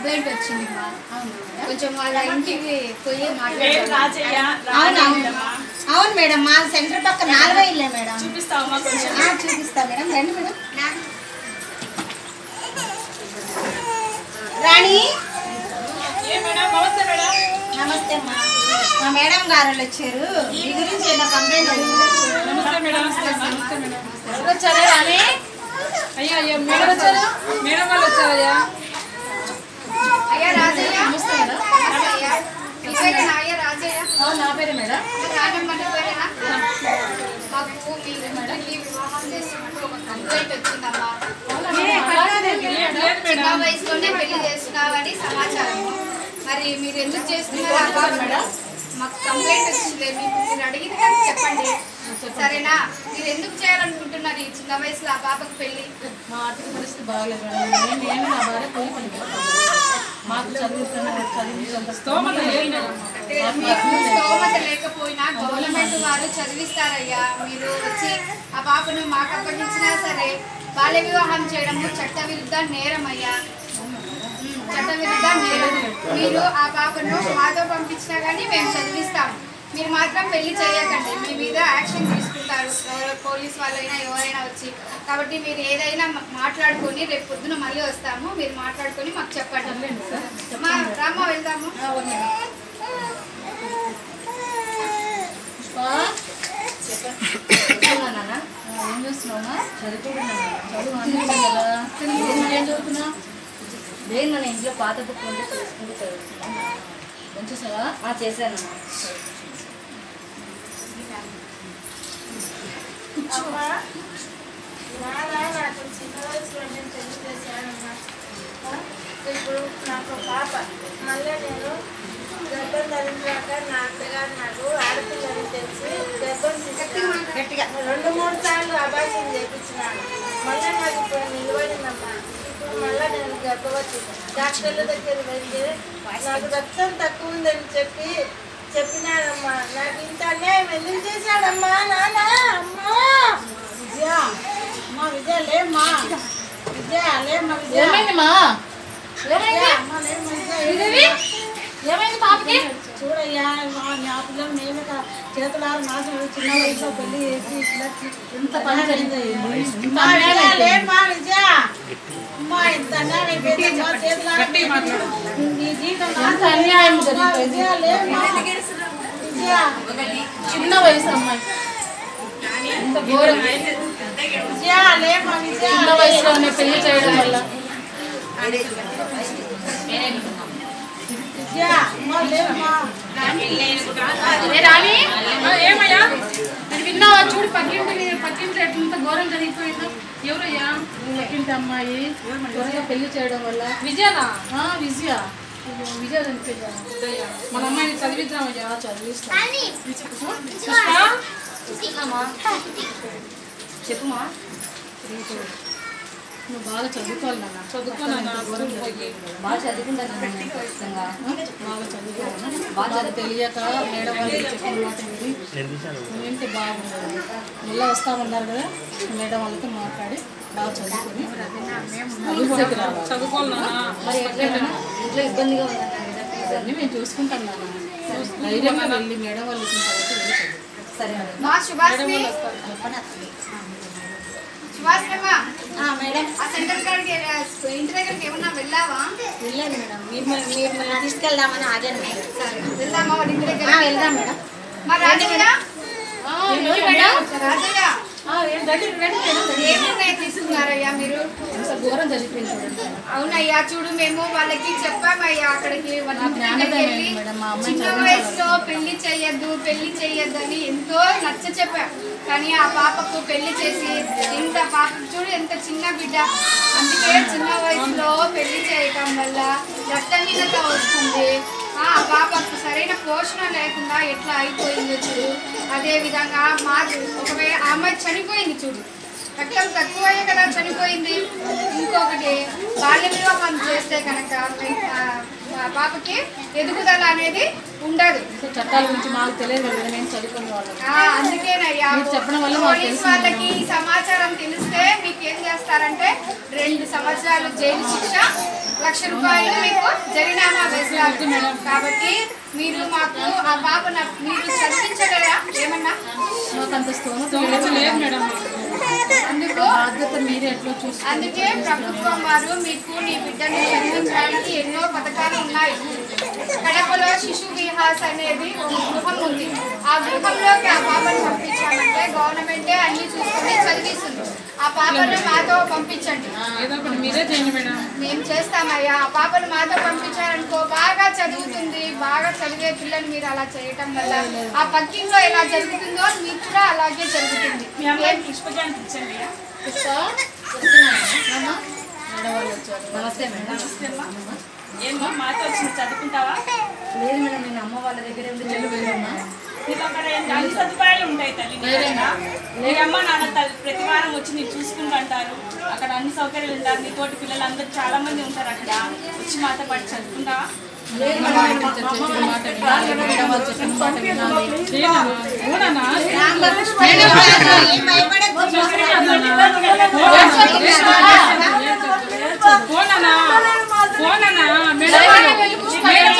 Complaint వచ్చింది కొంచెం వాళ్ళ ఇంటికి పోయి మాట్లాడాలి అవును మేడం మా సెంటర్ పక్క నాలుగో ఇల్లే మేడం. ఆ, చూపిస్తా మేడం. రండి మేడం. రాణి? నమస్తే అమ్మా. మా మేడం గారు వచ్చారు. మీ గురించి ఏదో కంప్లైంట్ వచ్చారా? అయ్యా అయ్యా మేడం వచ్చారు? మేడం వాళ్ళు వచ్చారయ్యా అయ్యా రాజయ్య నమస్తే అయ్యా మీ పేరేనా అయ్యా రాజయ్య నా పేరే మేడం. రాజమ్మ నీ పేరేనా? మాకు మీ ఇంటికి వివాహం చేస్తున్నట్టు ఒక కంప్లైంట్ వచ్చిందమ్మా. లేదు చిన్న వయసులోనే పెళ్ళి చేస్తున్నావని సమాచారం. మరి మీరు ఎందుకు చేస్తున్నారు మాకు కంప్లైంట్ వచ్చింది. మీకు మీరు కనుక చెప్పండి. సరేనా? మీరు ఎందుకు చేయాలనుకుంటున్నారు ఈ చిన్న వయసులో ఆ బాబుకి పెళ్ళి? మా ఆర్థిక పరిస్థితి బాగలేదు మేడం. నేను నా భార్య మాకు స్తోమత లేకపోయినా. గవర్నమెంట్ వారు చదివిస్తారయ్యా. మీరు వచ్చి ఆ పాపను మాకు అప్పగించినా సరే బాల్య వివాహం చేయడము చట్ట విరుద్ధ నేరం అయ్యా ఉమ్, చట్ట విరుద్ధ నేరం. మీరు ఆ పాపను మాతో పంపించినా కానీ మేము చదివిస్తాం. మీరు మాత్రం పెళ్ళి చేయకండి. మీ మీద యాక్షన్ తీసుకుంటారు. ఎవరో పోలీస్ వాళ్ళైనా ఎవరైనా వచ్చి. కాబట్టి మీరు ఏదైనా మాట్లాడుకొని రేపు పొద్దున మళ్ళీ వస్తాము. మీరు మాట్లాడుకొని మాకు చెప్పండి. మా రామ్మ వెళ్దాము. నాన్న ఏం చేస్తున్నావా చదువుకుంటున్నా. చదువు అందుకే కదా. ఏం- ఏం చదువుతున్నా లేదు మన ఇంట్లో పాత బుక్ ఉంటే చేసుకుంటూ చదువుతున్నా వచ్చేసావా చేశాను ఇప్పుడు నాకు పాప. మళ్ళీ నేను గర్భం ధరించాక నా అత్తగారు నాకు ఆడపిల్లని తెలిసి గర్భం తీసుకున్నాను రెండు మూడు సార్లు అభాషణ చేయించినాను మళ్ళీ నాకు ఇప్పుడు నిలబడిందమ్మా. ఇప్పుడు మళ్ళీ నేను గర్భవతి డాక్టర్ల దగ్గర వెళ్ళి నాకు రక్తం తక్కువ ఉందని చెప్పి చెప్పినాడమ్మా నాకు ఇంత అన్యాయం ఎందుకు చేశాడమ్మా నాన్న అమ్మా విజయ అమ్మా విజయ లేమ్మా విజయ లేమ్మా విజయ ఏమైందమ్మా? ఏమైంది? పాపకి? చూడయ్యా మా పిల్లలు మేమే చేతులారు నాశనం చిన్న వయసులో పెళ్ళి చేసి పని ఇంత మా అన్యాయం విజయ అయిపోయింది. లేమ్మా విజయ అమ్మా ఇంత అన్యాయం అయిపోయింది మా చేతులారా నీ జీవితం ఎంత నాశనం అన్యాయం అమ్మా, జరిగిపోయింది విజయ లేమ్మా విజయ చిన్న వయసు అమ్మాయి. చిన్న వయసులోనే పెళ్ళి చేయడం వల్ల. ఏమయ్యా విన్నావా చూడు పక్కింటి పక్కింటి ఎట్లంత ఘోరం జరిగిపోయిందో ఎవరయ్యా పక్కింటి అమ్మాయి త్వరగా పెళ్ళి చేయడం వల్ల విజయనా విజయ విజయ మన అమ్మాయిని చదివిద్దామయ్యా చదివిస్తాను చెప్పుమా నువ్వు బాగా చదువుకోవాలి నాన్న. కదా. బాగా చదువుకుంటాను ఖచ్చితంగా. బాగా చదువుకోవాలి. బాగా తెలియక మేడం వాళ్ళు చెప్పిన మాట ఏంటి బాగుండదు మళ్ళీ వస్తామన్నారు కదా మేడం వాళ్ళతో మాట్లాడి బాగా చదువుకొని మరి ఎట్లా ఇంట్లో ఇబ్బందిగా అవన్నీ మేము చూసుకుంటాం నాన్న. ధైర్యంగా వెళ్ళి మేడం వాళ్ళు. సరే మా సుభాష్నమ్మా మేడం. ఆ సెంటర్ కాడికి ఇంటి దగ్గరికి ఏమన్నా వెళ్ళావా? వెళ్ళాను మేడం. మిమ్మల్ని మిమ్మల్ని తీసుకెళ్దామని ఆగాను మేడం. సరే వెళ్దామా వాళ్ళ ఇంటి దగ్గర వెళ్దాం మేడం. రాజయ్య? రాజయ్య? తీసుకున్నారయ్యా మీరు? ఘోరం జరిగిపోయింది అవునయ్యా చూడు మేము వాళ్ళకి చెప్పామయ్యా అక్కడికి చిన్న. వయసులో పెళ్ళి చేయొద్దు పెళ్ళి చేయొద్దు అని ఎంతో నచ్చ చెప్పాం కానీ ఆ పాపకు పెళ్ళి చేసి ఇంత పాప చూడు ఎంత చిన్న బిడ్డ. అందుకే చిన్న వయసులో పెళ్ళి చేయటం వల్ల రక్తహీనత వస్తుంది. ఆ పాపకు సరైన పోషణ లేకుండా ఎట్లా అయిపోయిందో చూడు. అదేవిధంగా మా ఒకవేళ ఆ అమ్మాయి చనిపోయింది చూడు. రక్తం తక్కువయ్యే కదా చనిపోయింది. ఇంకొకటి బాల్య వివాహం చేస్తే కనుక పాపకి ఎదుగుదల అనేది ఉండదు. చట్టాల గురించి మాకు తెలియదు మేము చదువుకునే వాళ్ళం. అందుకేనయ్యా. చెప్పడం వల్ల పోలీస్ వాళ్ళకి ఈ సమాచారం తెలిస్తే మీకు ఏం చేస్తారంటే రెండు సంవత్సరాలు జైలు శిక్ష లక్ష రూపాయలు మీకు జరిమానా వేస్తారు. కాబట్టి మీరు మాకు ఆ పాపను మీరు చదివించగలరా? ఏమన్నా? మాకు అంత స్తోమత స్తోమత లేదు లేదు మేడం. అందుకు బాధ్యత మీరే ఎట్లా చూసుకో అందుకే ప్రభుత్వం వారు మీకు నీ బిడ్డను చదివించడానికి ఎన్నో పథకాలు ఉన్నాయి. కడపలో శిశు విహాస్ అనేది ఒక గృహం ఉంది. ఆ గృహంలోకి ఆ పాపను పంపించామంటే గవర్నమెంటే అన్ని చూసుకొని చదివిస్తుంది. ఆ పాపను మాతో పంపించండి. ఏదో ఒకటి మీరే చేయండి మేడం. మేము చేస్తామయ్యా. ఆ పాపను మాతో పంపించారనుకో బాగా చదువుతుంది. బాగా చదివే పిల్లని మీరు అలా చేయటం వల్ల ఆ పక్కింట్లో ఎలా జరుగుతుందో మీకు కూడా అలాగే జరుగుతుంది. నమస్తే మేడం. ఏమో మాతో వచ్చి చదువుకుంటావా? లేదు మేడం నేను అమ్మ వాళ్ళ దగ్గర చదివానమ్మా నీకు అక్కడ అన్ని సదుపాయాలు ఉంటాయి. తల్లి నీ అమ్మ నాన్న తల్లి ప్రతి వారం వచ్చి నీకు చూసుకుంటుంటారు అక్కడ అన్ని సౌకర్యాలు ఉంటారు నీ తోటి పిల్లలు అందరూ చాలా మంది ఉంటారు అక్కడ. వచ్చి మాతో పాటు చదువుకుంటావా మాట వినాలి మేడం వాళ్ళు చెప్పిన మాట వినాలి అవునా ఏం భయపడకు ఫోనన్నా ఫోనన్నా మేడం మేడం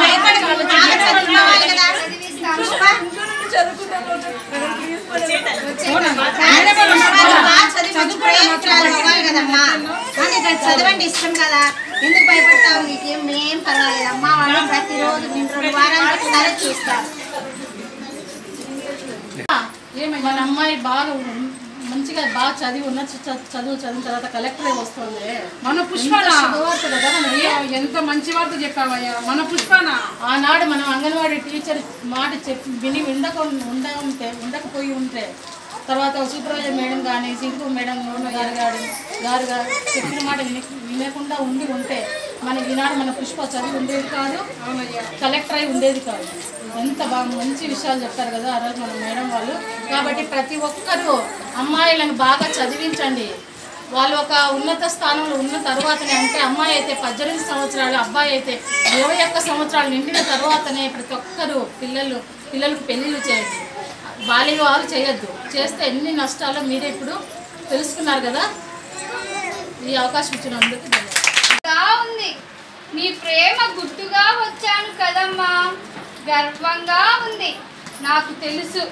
భయపడకు బాగా చదువుకోవాలి కదా చదివి ప్రయోజనాలు అవ్వాలి కదమ్మా. ఇక్కడ చదవండి ఇష్టం కదా. ఎందుకు భయపడతావు? నీకేం ఏం పర్వాలేదు అమ్మా వాళ్ళు ప్రతిరోజు నేను రెండు ఒకసారి ఏమై మన అమ్మాయి బాగా మంచిగా బాగా చదివి ఉన్న చదువు చదివిన తర్వాత కలెక్టరే వస్తుంది. మన పుష్పనా ఎంత మంచి వార్త చెప్పావయ్యా? మన పుష్పనా ఆనాడు మనం అంగన్వాడీ టీచర్ మాట చెప్పి విని ఉండక ఉంటే ఉండకపోయి ఉంటే తర్వాత సూపర్వైజర్ మేడం కానీ సింకు మేడం గారు గారు గారు గారు చెప్పిన మాట విని వినకుండా ఉండి ఉంటే మన ఈనాడు మన పుష్ప చదివి ఉండేది కాదు కలెక్టర్ అయి ఉండేది కాదు. ఎంత బాగా మంచి విషయాలు చెప్తారు కదా ఆ రోజు మన మేడం వాళ్ళు. కాబట్టి ప్రతి ఒక్కరూ అమ్మాయిలను బాగా చదివించండి. వాళ్ళు ఒక ఉన్నత స్థానంలో ఉన్న తర్వాతనే అంటే అమ్మాయి అయితే పద్దెనిమిది సంవత్సరాలు అబ్బాయి అయితే ఇరవై ఒక్క సంవత్సరాలు నిండిన తర్వాతనే ప్రతి ఒక్కరూ పిల్లలు పిల్లలకు పెళ్ళిళ్ళు చేయండి. బాల్య వివాహాలు చేయొద్దు. చేస్తే ఎన్ని నష్టాలో మీరే ఇప్పుడు తెలుసుకున్నారు కదా. ఈ అవకాశం ఇచ్చిన అందరికీ గా ఉంది నీ ప్రేమ గుర్తుగా వచ్చాను కదమ్మా. గర్వంగా ఉంది. నాకు తెలుసు.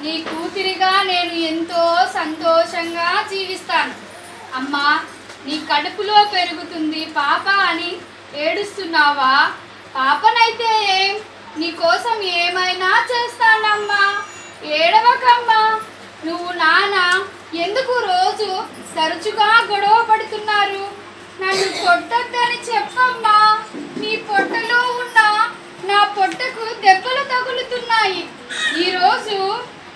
నీ కూతురిగా నేను ఎంతో సంతోషంగా జీవిస్తాను. అమ్మా నీ కడుపులో పెరుగుతుంది పాప అని ఏడుస్తున్నావా? పాపనైతే ఏం? నీ కోసం ఏమైనా చేస్తానమ్మా. ఏడవకమ్మా. నువ్వు నాన్న ఎందుకు రోజు తరచుగా గొడవ పడుతున్నారు? నన్ను కొట్టొద్దని చెప్పమ్మా. నీ పొట్టలో ఉన్న నా పొట్టకు దెబ్బలు తగులుతున్నాయి. ఈరోజు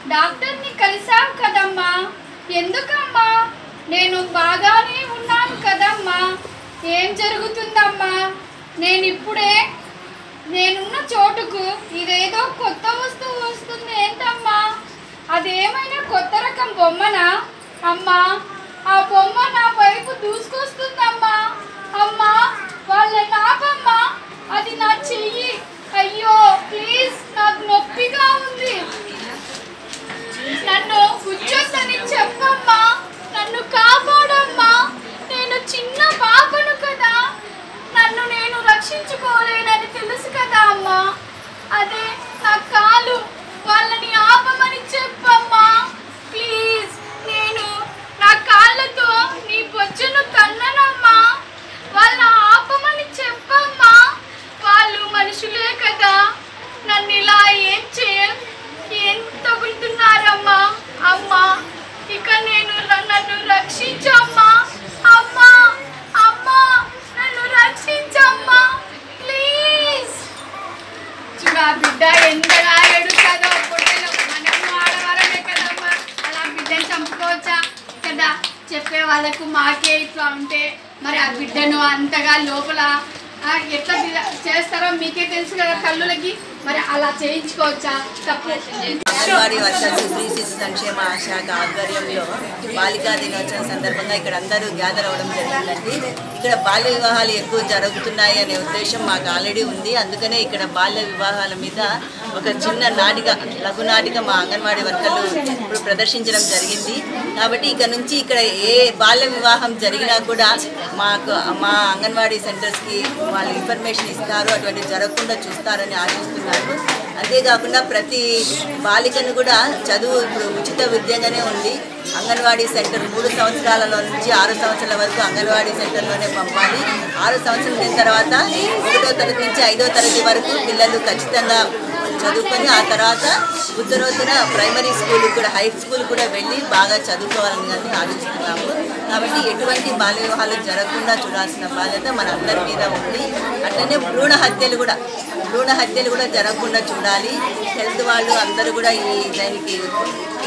డాక్టర్ని కలిసావు కదమ్మా. ఎందుకమ్మా? నేను బాగానే ఉన్నాను కదమ్మా. ఏం జరుగుతుందమ్మా? నేను ఇప్పుడే నేనున్న చోటుకు ఇదేదో కొత్త వస్తువు వస్తుంది ఏంటమ్మా అదేమైనా కొత్త రకం బొమ్మనా? అమ్మా ఆ బొమ్మ నా వైపు ఎంతగా ఎడుతుందో పొట్టెలో మనము ఆడవారమే కదమ్మా. అలా బిడ్డను చంపుకోవచ్చా? కదా. చెప్పే వాళ్ళకు మాకే ఇట్లా ఉంటే మరి ఆ బిడ్డను అంతగా లోపల ఎట్లా చేస్తారో మీకే తెలుసు కదా కళ్ళులకి మరి అలా చేయించుకోవచ్చా? తప్పు. అంగన్వాడీ వర్కర్స్ స్త్రీ శిశు సంక్షేమ శాఖ ఆధ్వర్యంలో బాలికా దినోత్సవం సందర్భంగా ఇక్కడ అందరూ గ్యాదర్ అవ్వడం జరిగిందండి. ఇక్కడ బాల్య వివాహాలు ఎక్కువ జరుగుతున్నాయి అనే ఉద్దేశం మాకు ఆల్రెడీ ఉంది. అందుకనే ఇక్కడ బాల్య వివాహాల మీద ఒక చిన్న నాటిక లఘు నాటిక మా అంగన్వాడీ వర్కర్లు ఇప్పుడు ప్రదర్శించడం జరిగింది. కాబట్టి ఇక నుంచి ఇక్కడ ఏ బాల్య వివాహం జరిగినా కూడా మాకు మా అంగన్వాడీ సెంటర్స్కి వాళ్ళు ఇన్ఫర్మేషన్ ఇస్తారు. అటువంటి జరగకుండా చూస్తారని ఆశిస్తున్నారు. అంతేకాకుండా ప్రతి బాలికను కూడా చదువు ఇప్పుడు ఉచిత విద్యగానే ఉంది. అంగన్వాడీ సెంటర్ మూడు సంవత్సరాలలో నుంచి ఆరు సంవత్సరాల వరకు అంగన్వాడీ సెంటర్లోనే పంపాలి. ఆరు సంవత్సరాల తర్వాత ఒకటో తరగతి నుంచి ఐదో తరగతి వరకు పిల్లలు ఖచ్చితంగా చదువుకొని ఆ తర్వాత ఉత్తరోత్తర ప్రైమరీ స్కూల్ కూడా హై స్కూల్ కూడా వెళ్ళి బాగా చదువుకోవాలని కానీ ఆలోచిస్తున్నాము కాబట్టి ఎటువంటి బాల్య వివాహాలు జరగకుండా చూడాల్సిన బాధ్యత మన అందరి మీద ఉంది. అట్లనే భ్రూణ హత్యలు కూడా భ్రూణ హత్యలు కూడా జరగకుండా చూడాలి. హెల్త్ వాళ్ళు అందరూ కూడా ఈ దానికి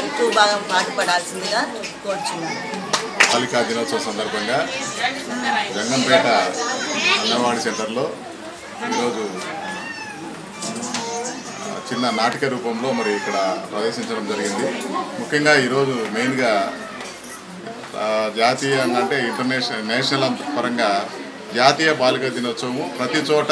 ఎక్కువ భాగం పాటుపడాల్సిందిగా కోరుచున్నాను. బాలికా దినోత్సవ సందర్భంగా జంగంపేట అంగన్వాడీ సెంటర్లో ఈరోజు చిన్న నాటిక రూపంలో మరి ఇక్కడ ప్రదర్శించడం జరిగింది. ముఖ్యంగా ఈరోజు మెయిన్గా జాతీయంగా అంటే ఇంటర్నేషనల్ నేషనల్ పరంగా జాతీయ బాలిక దినోత్సవం ప్రతి చోట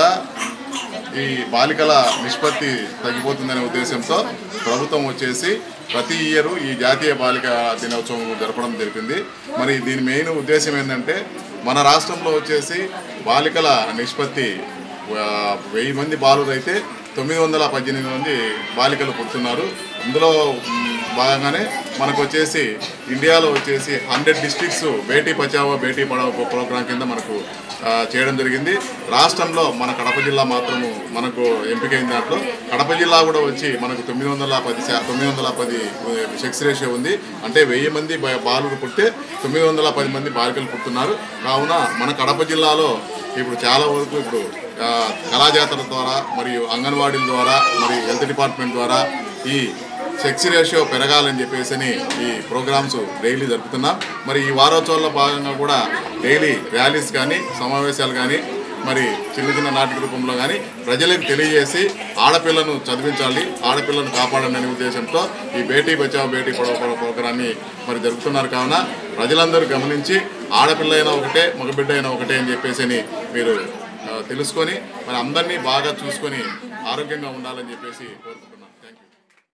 ఈ బాలికల నిష్పత్తి తగ్గిపోతుందనే ఉద్దేశంతో ప్రభుత్వం వచ్చేసి ప్రతి ఇయర్ ఈ జాతీయ బాలిక దినోత్సవం జరపడం జరిగింది మరి దీని మెయిన్ ఉద్దేశం ఏంటంటే మన రాష్ట్రంలో వచ్చేసి బాలికల నిష్పత్తి వెయ్యి మంది బాలురైతే తొమ్మిది వందల పద్దెనిమిది మంది బాలికలు పుడుతున్నారు. అందులో భాగంగానే మనకు వచ్చేసి ఇండియాలో వచ్చేసి hundred districts Beti Bachao Beti Padhao programme కింద మనకు చేయడం జరిగింది. రాష్ట్రంలో మన కడప జిల్లా మాత్రము మనకు ఎంపికైన దాంట్లో. కడప జిల్లా కూడా వచ్చి మనకు తొమ్మిది వందల పది తొమ్మిది వందల పది సెక్స్ రేషియో ఉంది. అంటే వెయ్యి మంది బా- బాలురు తొమ్మిది వందల పది మంది బాలికలు పుట్టున్నారు కావున మన కడప జిల్లాలో ఇప్పుడు చాలా వరకు ఇప్పుడు కళాజాతర ద్వారా మరియు అంగన్వాడీల ద్వారా మరి హెల్త్ డిపార్ట్మెంట్ ద్వారా ఈ సెక్స్ రేషియో పెరగాలని చెప్పేసి అని ఈ ప్రోగ్రామ్స్ డైలీ జరుపుతున్నాం. మరి ఈ వారోత్సవాల్లో భాగంగా కూడా డైలీ ర్యాలీస్ కానీ సమావేశాలు కానీ మరి చిన్న చిన్న నాటిక రూపంలో కానీ ప్రజలకు తెలియజేసి ఆడపిల్లను చదివించాలి ఆడపిల్లను కాపాడండి అనే ఉద్దేశంతో ఈ బేటీ బచావో బేటీ పడవ ప్రోగ్రాన్ని మరి జరుపుతున్నారు. కావున ప్రజలందరూ గమనించి ఆడపిల్ల అయినా ఒకటే మగబిడ్డ అయినా ఒకటే అని చెప్పేసి అని మీరు తెలుసుకొని మరి అందరినీ బాగా చూసుకొని ఆరోగ్యంగా ఉండాలని చెప్పేసి కోరుకుంటున్నాను.